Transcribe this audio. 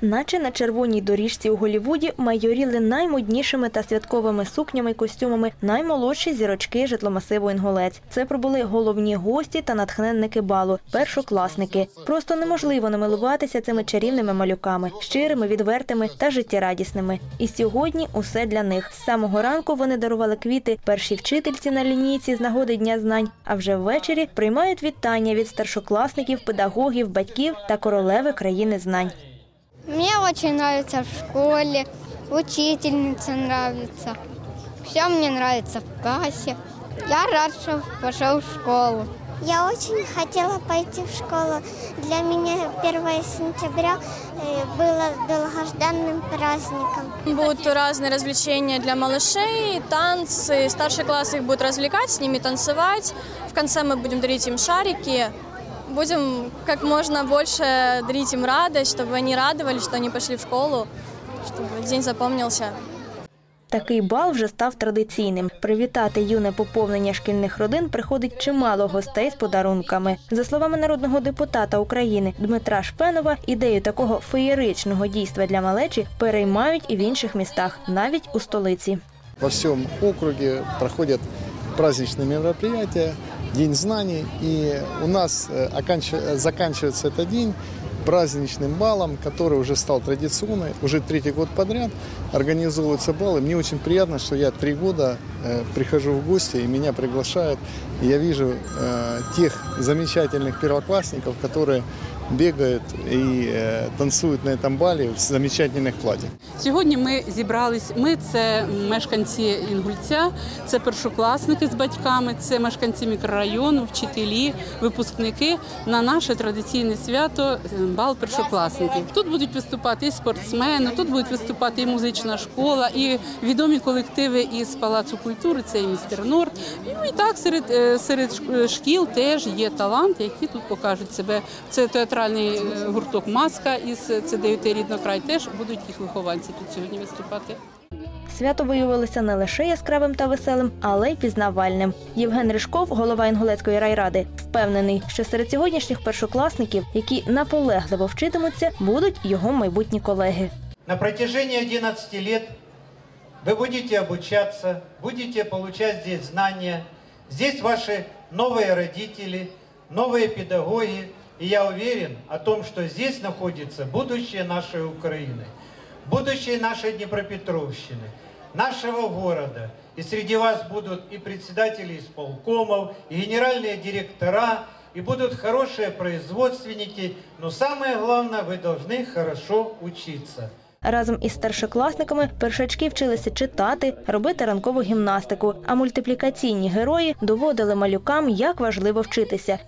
Наче на червоній доріжці у Голівуді майоріли наймоднішими та святковими сукнями й костюмами наймолодші зірочки житломасиву Інгулець. Це пробули головні гості та натхненники балу, першокласники. Просто неможливо не милуватися цими чарівними малюками, щирими, відвертими та життєрадісними. І сьогодні усе для них. З самого ранку вони дарували квіти першій вчительці на лінійці з нагоди Дня знань, а вже ввечері приймають вітання від старшокласників, педагогів, батьків та королеви країни знань. Мне очень нравится в школе, учительница нравится. Все мне нравится в классе. Я рад, что пошел в школу. Я очень хотела пойти в школу. Для меня 1 сентября э, было долгожданным праздником. Будут разные развлечения для малышей, танцы. Старший класс их будет развлекать, с ними танцевать. В конце мы будем дарить им шарики. Будем как можно больше дарить им радость, чтобы они радовались, что они пошли в школу, чтобы день запомнился. Такий бал вже став традиційним. Привітати юне поповнення шкільних родин приходить чимало гостей з подарунками. За словами народного депутата України Дмитра Шпенова, ідею такого феєричного дійства для малечі переймають і в інших містах, навіть у столиці. Во всем округе проходят праздничные мероприятия, День знаний. И у нас э, э, заканчивается этот день праздничным балом, который уже стал традиционным. Уже третий год подряд организовываются балы. Мне очень приятно, что я три года э, прихожу в гости и меня приглашают. И я вижу тех замечательных первоклассников, которые бегают и э, танцуют на этом бале в замечательных платьях. Сьогодні ми зібрались. Ми це мешканці Інгульця, це першокласники з батьками, це мешканці мікрорайону, вчителі, випускники на наше традиційне свято е, бал першокласників. Тут будуть виступати і спортсмени, тут будуть виступати і музична школа, і відомі колективи із Палацу культури. Це і містер Норд. Ну і так серед е, серед ш- шкіл теж є таланти, які тут покажуть себе. Це театральний е, гурток Маска із ЦДЮТ «Рідно край. Теж будуть їх вихованці тут сьогодні виступати. Свято виявилося не лише яскравим та веселим, але й пізнавальним. Євген Ришков, голова Інгулецької райради, впевнений, що серед сьогоднішніх першокласників, які наполегливо вчитимуться, будуть його майбутні колеги. На протяжении 11 лет вы будете обучаться, будете получать здесь знания. Здесь ваши новые родители, новые педагоги. И я уверен о том, что здесь находится будущее нашей Украины, будущее нашей Днепропетровщины, нашего города. И среди вас будут и председатели исполкомов, и генеральные директора, и будут хорошие производственники. Но самое главное, вы должны хорошо учиться. Разом із старшокласниками першачки вчилися читати, робити ранкову гімнастику. А мультиплікаційні герої доводили малюкам, як важливо вчитися